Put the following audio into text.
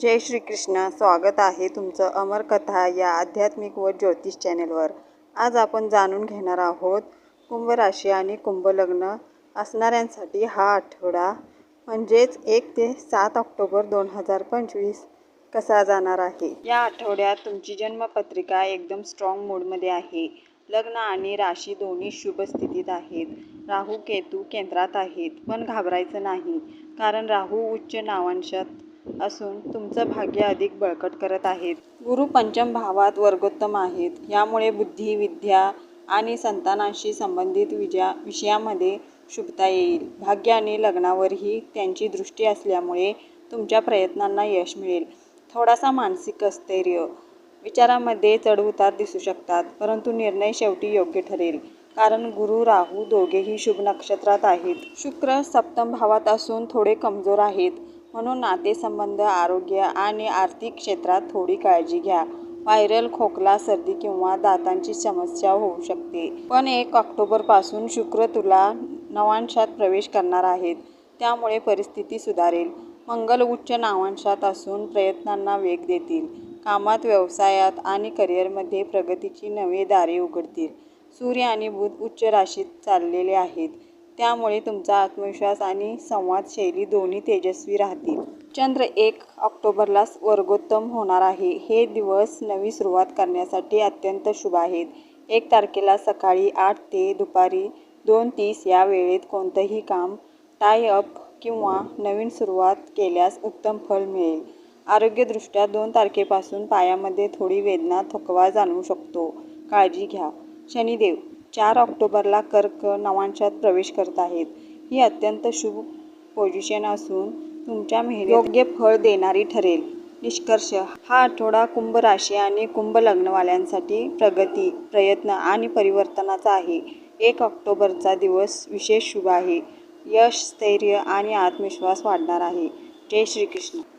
जय श्रीकृष्ण. स्वागत आहे तुमचं अमर कथा या आध्यात्मिक व ज्योतिष चॅनेलवर. आज आपण जाणून घेणार आहोत कुंभ राशी आणि कुंभ लग्न असणाऱ्यांसाठी हा आठवडा म्हणजेच एक ते सात ऑक्टोबर दोन हजार पंचवीस कसा जाणार आहे? या आठवड्यात तुमची जन्मपत्रिका एकदम स्ट्रॉंग मूडमध्ये आहे. लग्न आणि राशी दोन्ही शुभ स्थितीत आहेत. राहू केतू केंद्रात आहेत पण घाबरायचं नाही कारण राहू उच्च नावांशात असून तुमचं भाग्य अधिक बळकट करत आहेत. गुरु पंचम भावात वर्गोत्तम आहेत. यामुळे बुद्धी विद्या आणि संतानाशी संबंधित विजया विषयामध्ये शुभता येईल. भाग्य आणि लग्नावरही त्यांची दृष्टी असल्यामुळे तुमच्या प्रयत्नांना यश मिळेल. थोडासा मानसिक स्थैर्य. विचारामध्ये चढउतार दिसू शकतात परंतु निर्णय शेवटी योग्य ठरेल. कारण गुरु राहू दोघेही शुभ नक्षत्रात आहेत. शुक्र सप्तम भावात असून थोडे कमजोर आहेत. म्हणून नातेसंबंध आरोग्य आणि आर्थिक क्षेत्रात थोडी काळजी घ्या. व्हायरल खोकला सर्दी किंवा दातांची समस्या होऊ शकते. पण एक ऑक्टोबरपासून शुक्र तुला नवांशात प्रवेश करणार आहेत. त्यामुळे परिस्थिती सुधारेल. मंगल उच्च नावांशात असून प्रयत्नांना वेग देतील. कामात व्यवसायात आणि करिअरमध्ये प्रगतीची नवे दारे उघडतील. सूर्य आणि बुध उच्च राशीत चाललेले आहेत. त्यामुळे तुमचा आत्मविश्वास आणि संवादशैली दोन्ही तेजस्वी राहतील. चंद्र एक ऑक्टोबरला वर्गोत्तम होणार आहे. हे दिवस नवी सुरुवात करण्यासाठी अत्यंत शुभ आहेत. एक तारखेला सकाळी आठ ते दुपारी दोन तीस या वेळेत कोणतंही काम टाय अप किंवा नवीन सुरुवात केल्यास उत्तम फल मिळेल. आरोग्यदृष्ट्या दोन तारखेपासून पायामध्ये थोडी वेदना थकवा जाणवू शकतो. काळजी घ्या. शनिदेव चार ऑक्टोबरला कर्क नवांशात प्रवेश करत आहेत. ही अत्यंत शुभ पोझिशन असून तुमच्या मेहनत योग्य फळ देणारी ठरेल. निष्कर्ष हा आठवडा कुंभ राशी आणि कुंभ लग्नवाल्यांसाठी प्रगती प्रयत्न आणि परिवर्तनाचा आहे. एक ऑक्टोबरचा दिवस विशेष शुभ आहे. यश स्थैर्य आणि आत्मविश्वास वाढणार आहे. जय श्रीकृष्ण.